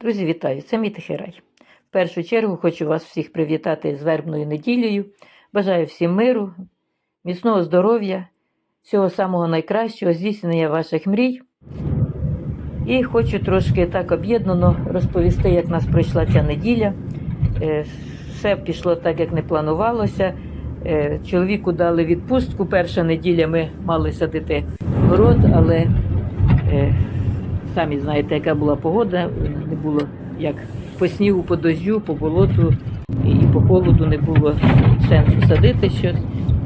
Друзі, вітаю! Це мій тихий. В першу чергу хочу вас всіх привітати з вербною неділею. Бажаю всім миру, міцного здоров'я, всього самого найкращого, здійснення ваших мрій. І хочу трошки так об'єднано розповісти, як нас пройшла ця неділя. Е, Все пішло так, як не планувалося. Е, Чоловіку дали відпустку. Перша неділя ми мали садити город, але е, самі знаєте, яка була погода, не було як по снігу, по дождю, по болоту і по холоду не було сенсу садити щось.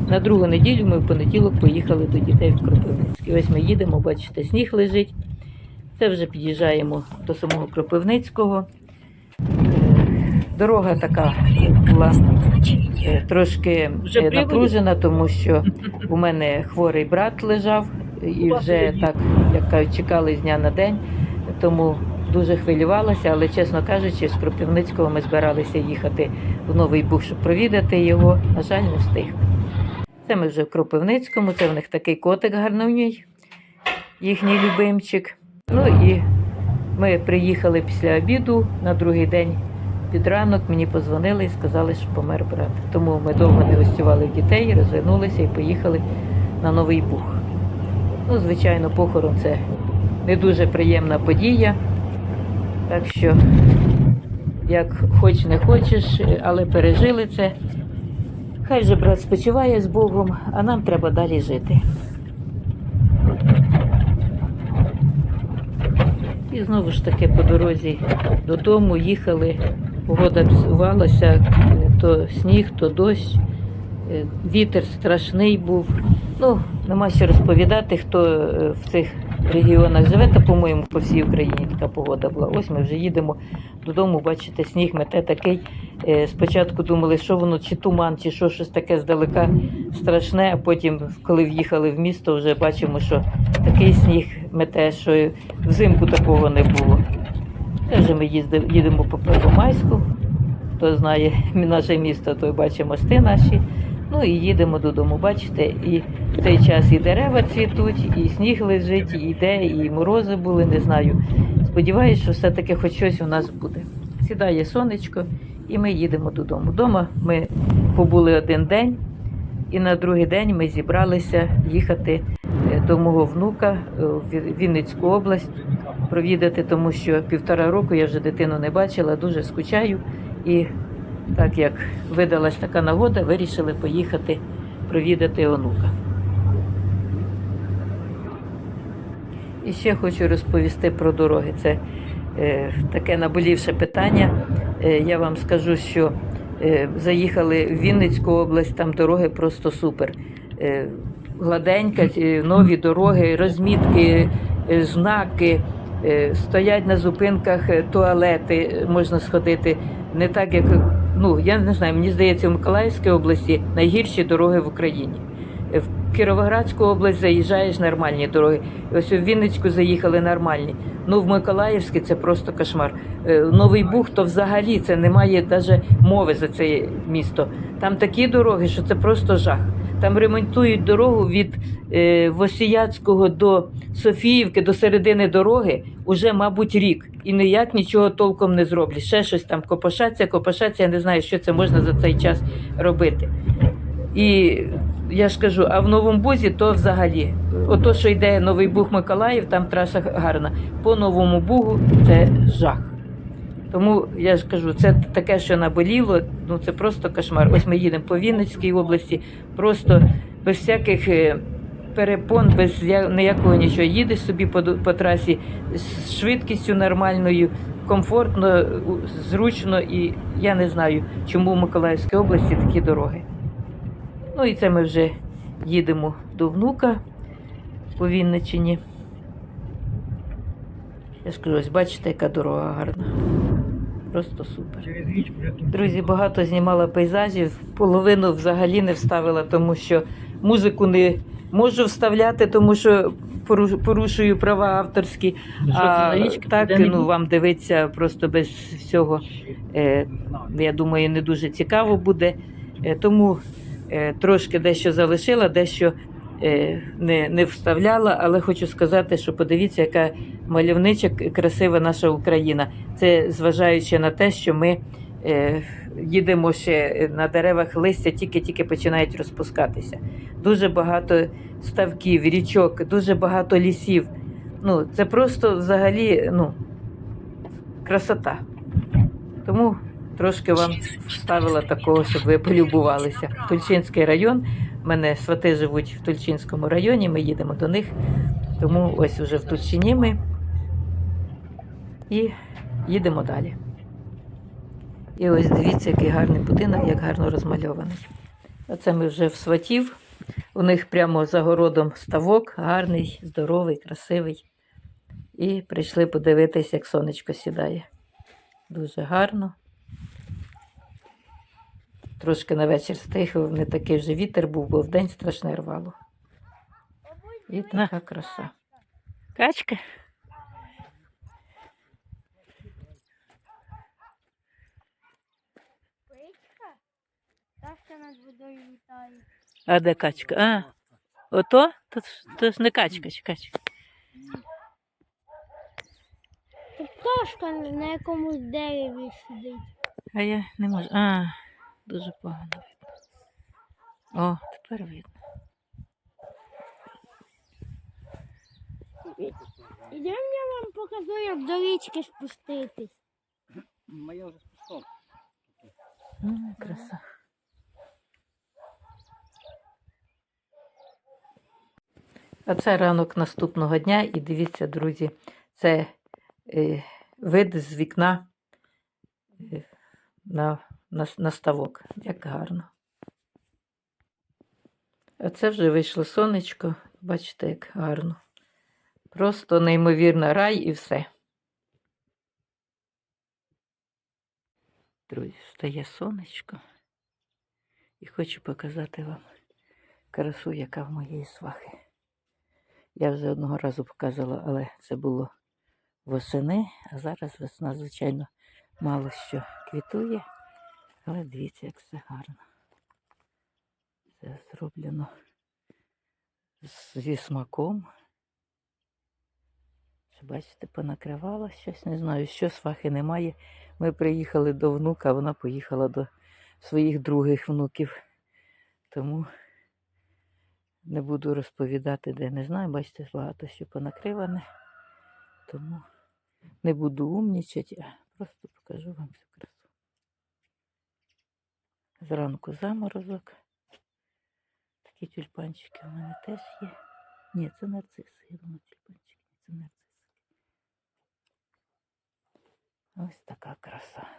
На другу неділю ми в понеділок поїхали до дітей в Кропивницький. Ось ми їдемо, бачите, сніг лежить. Це вже під'їжджаємо до самого Кропивницького. Е, Дорога така була е, трошки е, напружена, тому що у мене хворий брат лежав і вже так, як кажуть, чекали з дня на день, тому дуже хвилювалася, але чесно кажучи, з Кропивницького ми збиралися їхати в Новий Буг, щоб провідати його. На жаль, не встиг. Це ми вже в Кропивницькому, це в них такий котик гарноній, їхній любимчик. Ну і ми приїхали після обіду на другий день. Під ранок мені позвонили і сказали, що помер брат. Тому ми довго не гостювали в дітей, розвернулися і поїхали на Новий Буг. Ну, звичайно, похорон це не дуже приємна подія. Так що, як хоч не хочеш, але пережили це. Хай вже брат спочиває з Богом, а нам треба далі жити. І знову ж таки по дорозі додому їхали. Погода псувалася, то сніг, то дощ. Е, Вітер страшний був. Ну, нема що розповідати, хто е, в цих регіонах живе, та, по-моєму, по всій Україні така погода була. Ось ми вже їдемо додому, бачите, сніг мете такий. Е, Спочатку думали, що воно, чи туман, чи що, щось таке здалека страшне, а потім, коли в'їхали в місто, вже бачимо, що такий сніг мете, що взимку такого не було. Теж ми їдемо по Первомайську. Хто знає наше місто, той бачить мости наші. Ну і їдемо додому. Бачите, і в цей час і дерева цвітуть, і сніг лежить, і йде, і морози були, не знаю. Сподіваюсь, що все-таки хоч щось у нас буде. Сідає сонечко, і ми їдемо додому. Дома ми побули один день, і на другий день ми зібралися їхати е, до мого внука е, в Вінницьку область провідати, тому що півтора року я вже дитину не бачила, дуже скучаю. І так як видалась така нагода, вирішили поїхати провідати онука. І ще хочу розповісти про дороги. Це е, таке наболівше питання. Е, я вам скажу, що е, заїхали в Вінницьку область, там дороги просто супер. Е, гладенька, е, нові дороги, розмітки, е, знаки. Е, Стоять на зупинках е, туалети, можна сходити. Не так, як ну я не знаю, мені здається, в Миколаївській області найгірші дороги в Україні. В Кіровоградську область заїжджаєш нормальні дороги. Ось у Вінницьку заїхали нормальні. Ну в Миколаївське це просто кошмар. Е, Новий Буг то взагалі це немає навіть мови за це місто. Там такі дороги, що це просто жах. Там ремонтують дорогу від е, Восіяцького до Софіївки до середини дороги уже, мабуть, рік. І ніяк нічого толком не зроблять. Ще щось там копошаться, копошаться. Я не знаю, що це можна за цей час робити. І я ж кажу, а в Новому Бузі то взагалі. Ото, що йде Новий Буг Миколаїв, там траса гарна. По Новому Бугу це жах. Тому я ж кажу, це таке, що наболіло, ну це просто кошмар. Ось ми їдемо по Вінницькій області, просто без всяких е, перепон, без ніякого нічого. Їдеш собі по, по трасі з швидкістю нормальною, комфортно, зручно, і я не знаю, чому в Миколаївській області такі дороги. Ну і це ми вже їдемо до внука по Вінниччині. Я скажу, ось бачите, яка дорога гарна. Просто супер. Друзі, багато знімала пейзажів, половину взагалі не вставила, тому що музику не можу вставляти, тому що порушую права авторські. Ну, А так ну вам дивиться просто без всього. Е, я думаю, не дуже цікаво буде. Е, тому е, трошки дещо залишила, дещо не, не вставляла, але хочу сказати, що подивіться, яка мальовнича красива наша Україна. Це зважаючи на те, що ми е, їдемо ще на деревах листя, тільки-тільки починають розпускатися. Дуже багато ставків, річок, дуже багато лісів. Ну, це просто взагалі ну, красота. Тому трошки вам вставила такого, щоб ви полюбувалися. Тульчинський район. У мене свати живуть в Тульчинському районі, ми їдемо до них. Тому ось уже в Тульчині ми і їдемо далі. І ось дивіться, який гарний будинок, як гарно розмальований. Оце ми вже в сватів. У них прямо за городом ставок, гарний, здоровий, красивий. І прийшли подивитись, як сонечко сідає. Дуже гарно. Трошки на вечір стихав, не такий вже вітер був, бо вдень страшне рвало. І така краса. Качка? Над водою літає. А де качка? А, ото? То ж не качка, чи качка. Це пташка на якомусь дереві сидить. А я не можу. А, дуже погано видно. О, тепер видно. Ідемо я вам покажу, як до річки спуститись. Моя вже спускав. М, краса. А це ранок наступного дня, і дивіться, друзі, це е, вид з вікна е, на, на, ставок. Як гарно. А це вже вийшло сонечко. Бачите, як гарно. Просто неймовірно рай і все. Друзі, встає сонечко. І хочу показати вам красу, яка в моєї свахи. Я вже одного разу показувала, але це було восени, а зараз весна, звичайно, мало що квітує. Але дивіться, як все гарно. Це зроблено зі смаком. Бачите, понакривала щось, не знаю, що свахи немає. Ми приїхали до внука, а вона поїхала до своїх других внуків. Тому не буду розповідати, де не знаю. Бачите, багато що понакриване. Тому не буду умнічати, а просто покажу вам цю красу. Зранку заморозок. Такі тюльпанчики у мене теж є. Ні, це нарциси. Я думаю, тюльпанчики, ні, це нарциси. Ось така краса.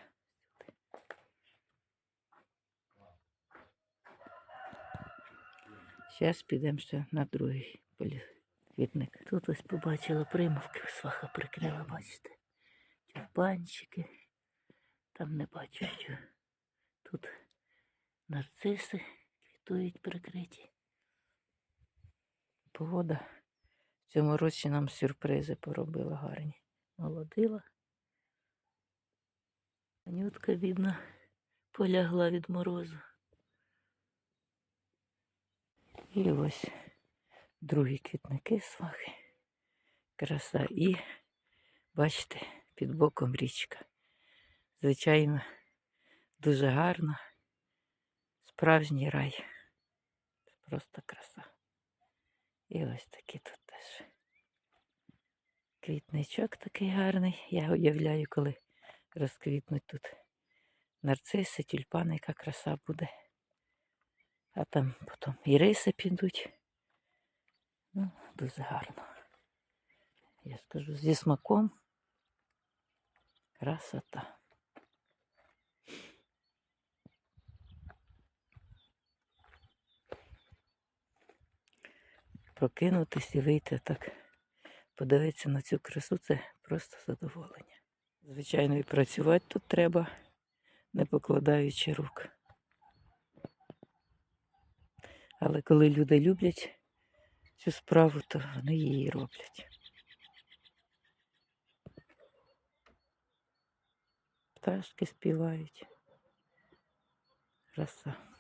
Зараз підемо ще на другий поліквітник. Тут ось побачила примовки, сваха прикрила, бачите. Тюльпанчики. Там не бачу, тут нарциси квітують прикриті. Погода в цьому році нам сюрпризи поробила гарні. Молодила. Анютка, бідна, полягла від морозу. І ось другі квітники свахи. Краса. І бачите, під боком річка. Звичайно, дуже гарно. Справжній рай. Просто краса. І ось такі тут теж. Квітничок такий гарний. Я уявляю, коли розквітнуть тут нарциси, тюльпани, яка краса буде. А там потім і риси підуть. Ну, дуже гарно. Я скажу, зі смаком. Красота. Прокинутись і вийти так, подивитися на цю красу це просто задоволення. Звичайно, і працювати тут треба, не покладаючи рук. Але коли люди люблять цю справу, то вони її роблять. Пташки співають. Краса.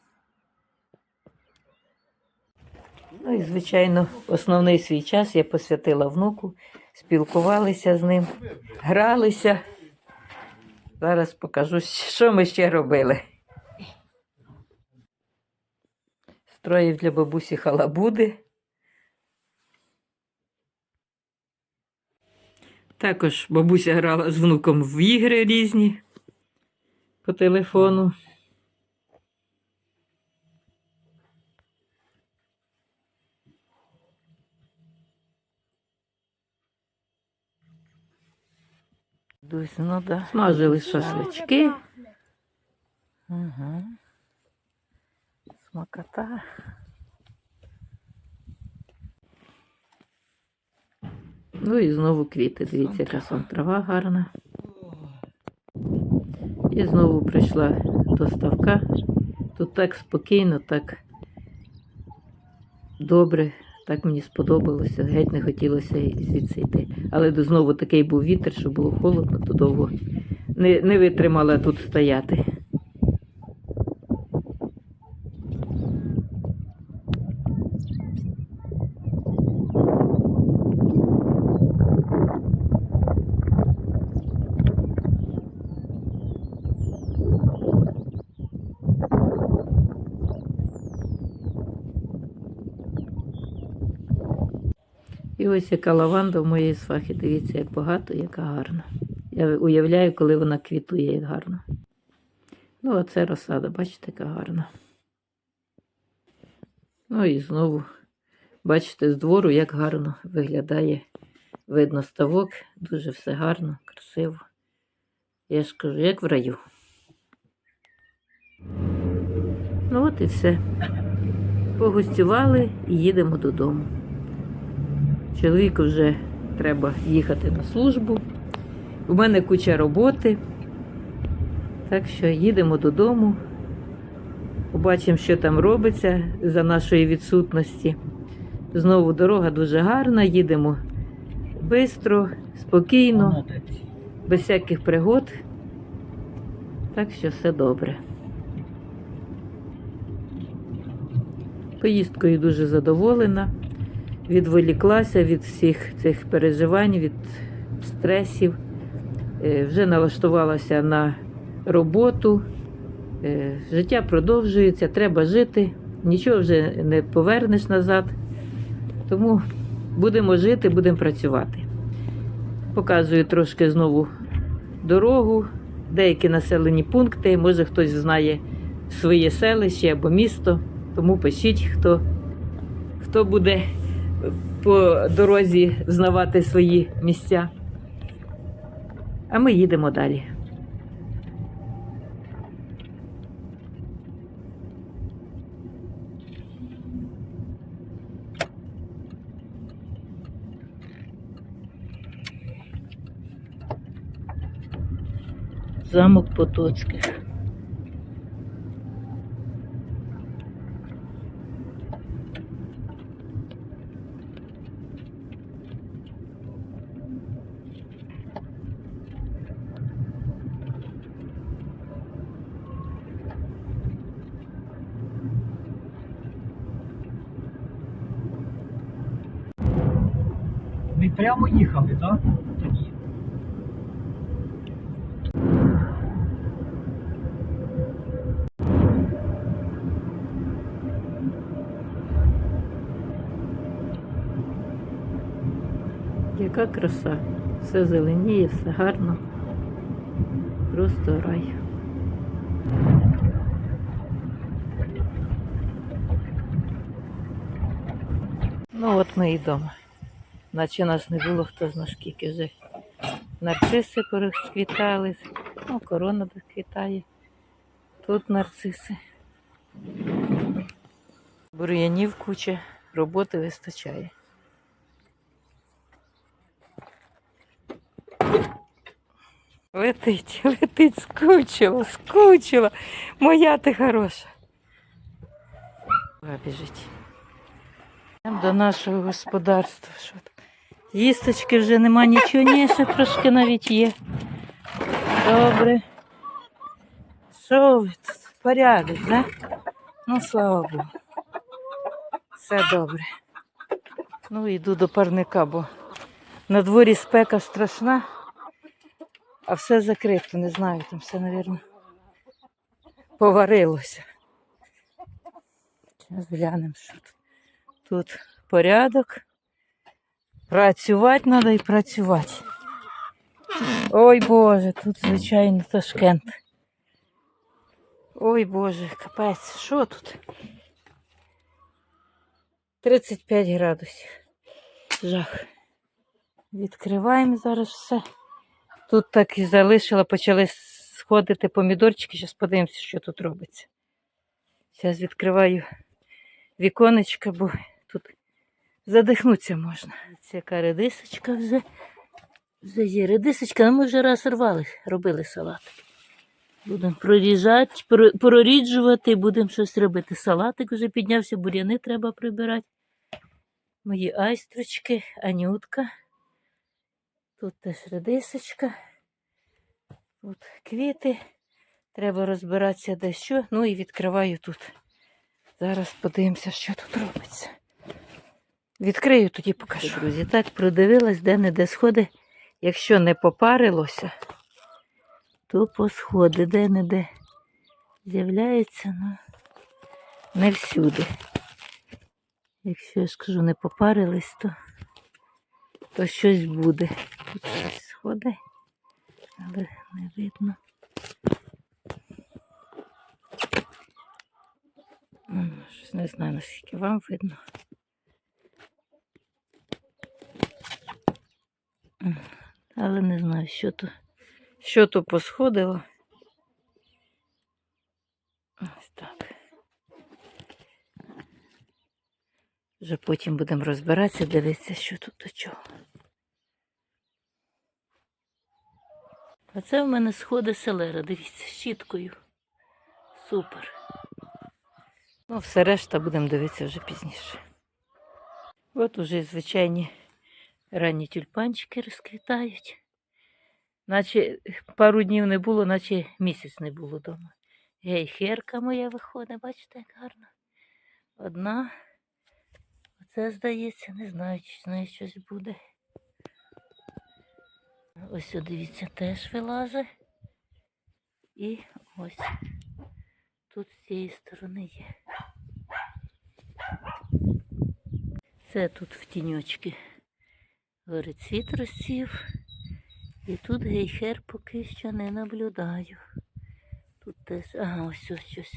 Ну і, звичайно, основний свій час я посвятила внуку, спілкувалися з ним, гралися. Зараз покажу, що ми ще робили. Строїв для бабусі халабуди. Також бабуся грала з внуком в ігри різні по телефону. Дусь, ну да. Смажили шашлички. Ага. Смакота. Ну і знову квіти. Дивіться, яка сон трава гарна. І знову прийшла доставка. Тут так спокійно, так добре, так мені сподобалося. Геть не хотілося звідси йти. Але знову такий був вітер, що було холодно, то довго не, не витримала тут стояти. Ось яка лаванда в моїй свахі. Дивіться, як багато, яка гарна. Я уявляю, коли вона квітує, як гарно. Ну, а це розсада, бачите, яка гарна. Ну і знову, бачите, з двору, як гарно виглядає. Видно ставок, дуже все гарно, красиво. Я ж кажу, як в раю. Ну от і все. Погостювали і їдемо додому. Чоловіку вже треба їхати на службу. У мене куча роботи. Так що їдемо додому. Побачимо, що там робиться за нашої відсутності. Знову дорога дуже гарна, їдемо швидко, спокійно, без всяких пригод. Так що все добре. Поїздкою дуже задоволена відволіклася від всіх цих переживань, від стресів, Е, вже налаштувалася на роботу. Е, Життя продовжується, треба жити, нічого вже не повернеш назад. Тому будемо жити, будемо працювати. Показую трошки знову дорогу, деякі населені пункти. Може хтось знає своє селище або місто, тому пишіть, хто, хто буде по дорозі знавати свої місця. А ми їдемо далі. Замок Потоцьких. Ми прямо їхали, так? Тоді. Яка краса. Все зеленіє, все гарно. Просто рай. Ну от ми і вдома. Наче нас не було хто зна скільки вже. Нарциси порозквітали, ну, корона квітає. Тут нарциси. Бур'янів куча, роботи вистачає. Летить, летить, скучила, скучила. Моя ти хороша. Біжить. До нашого господарства. Що? Їсточки вже нема нічого, ні, ще трошки навіть є. Добре. Що ви тут? Порядок, да? Ну, слава Богу. Все добре. Ну, йду до парника, бо на дворі спека страшна, а все закрито, не знаю, там все, мабуть, поварилося. Зараз глянемо, що. Тут порядок. Працювати треба і працювати. Ой Боже, тут, звичайно, Ташкент. Ой Боже, капець, що тут? 35 градусів. Жах. Відкриваємо зараз все. Тут так і залишила, почали сходити помідорчики. Зараз подивимося, що тут робиться. Зараз відкриваю віконечко, бо задихнутися можна. Це яка редисочка вже. Вже є редисочка, ну ми вже раз рвали, робили салатик. Будемо проріжати, проріджувати, будемо щось робити. Салатик вже піднявся, буряни треба прибирати. Мої айстрочки, анютка. Тут теж редисочка. Тут квіти. Треба розбиратися де що. Ну і відкриваю тут. Зараз подивимося, що тут робиться. Відкрию, тоді покажу. Друзі, так продивилась, де не де сходи. Якщо не попарилося, то по сходи де-не-де з'являється, ну не всюди. Якщо я скажу, не попарились, то, то щось буде. Тут щось сходи, але не видно. Щось не знаю, наскільки вам видно. Але не знаю, що то, що то посходило. Ось так. Вже потім будемо розбиратися, дивитися, що тут до чого. А це в мене сходи селера, дивіться, щіткою. Супер. Ну, все решта будемо дивитися вже пізніше. От уже звичайні ранні тюльпанчики розквітають. Наче пару днів не було, наче місяць не було вдома. Гейхерка моя виходить, бачите, як гарно. Одна. Оце, здається, не знаю, чи з нею щось буде. Ось, дивіться, теж вилазить. І ось тут з цієї сторони є. Це тут в тіньочки. Горицвіт розсів. І тут гейхер поки що не наблюдаю. Тут теж, ага, ось ось щось.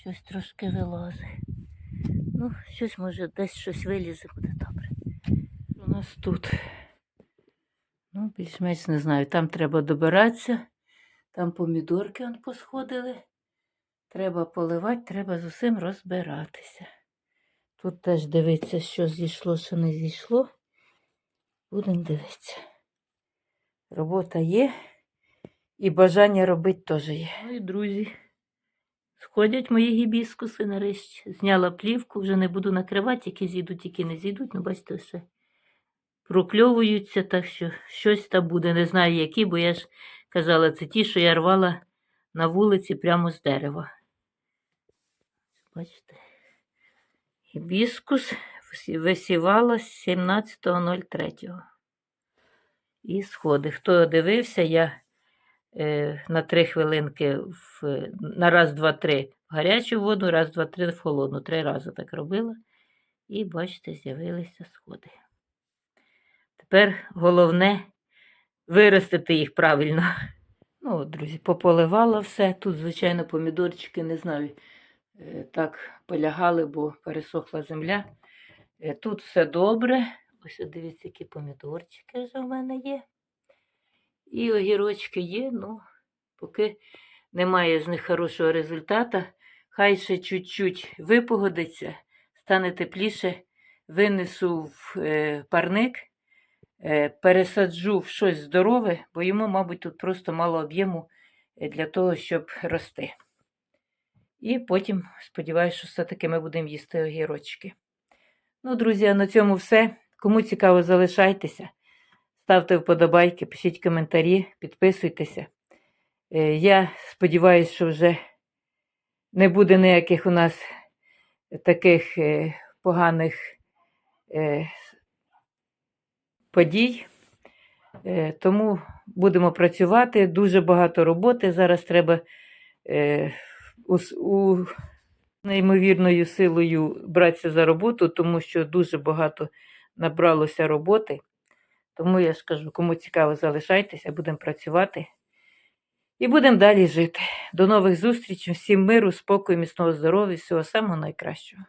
Щось трошки вилазить. Ну, щось може, десь щось вилізе, буде добре. У нас тут. Ну, більш-менш не знаю. Там треба добиратися. Там помідорки он посходили. Треба поливати, треба з усім розбиратися. Тут теж дивитися, що зійшло, що не зійшло. Будемо дивитися. Робота є і бажання робити теж є. Ну і друзі, сходять мої гібіскуси нарешті. Зняла плівку, вже не буду накривати, які зійдуть, які не зійдуть. Ну, бачите, ще прокльовуються, так що щось там буде. Не знаю які, бо я ж казала, це ті, що я рвала на вулиці прямо з дерева. Бачите? Гібіскус висівала з 17.03. І сходи. Хто дивився, я е, на три хвилинки в, на раз, два, три в гарячу воду, раз, два, три в холодну. Три рази так робила. І бачите, з'явилися сходи. Тепер головне виростити їх правильно. Ну, друзі, пополивала все. Тут, звичайно, помідорчики, не знаю, е, так полягали, бо пересохла земля. Е, Тут все добре. Ось дивіться, які помідорчики вже в мене є. І огірочки є, ну, поки немає з них хорошого результату. Хай ще чуть-чуть випогодиться, стане тепліше, винесу в е, парник, е, пересаджу в щось здорове, бо йому, мабуть, тут просто мало об'єму для того, щоб рости. І потім, сподіваюся, що все-таки ми будемо їсти огірочки. Ну, друзі, на цьому все. Кому цікаво, залишайтеся. Ставте вподобайки, пишіть коментарі, підписуйтеся. Е, Я сподіваюся, що вже не буде ніяких у нас таких е, поганих е, подій. Тому будемо працювати. Дуже багато роботи. Зараз треба у неймовірною силою братися за роботу, тому що дуже багато набралося роботи. Тому я ж кажу, кому цікаво, залишайтеся, будемо працювати і будемо далі жити. До нових зустрічей, всім миру, спокою, міцного здоров'я, всього самого найкращого.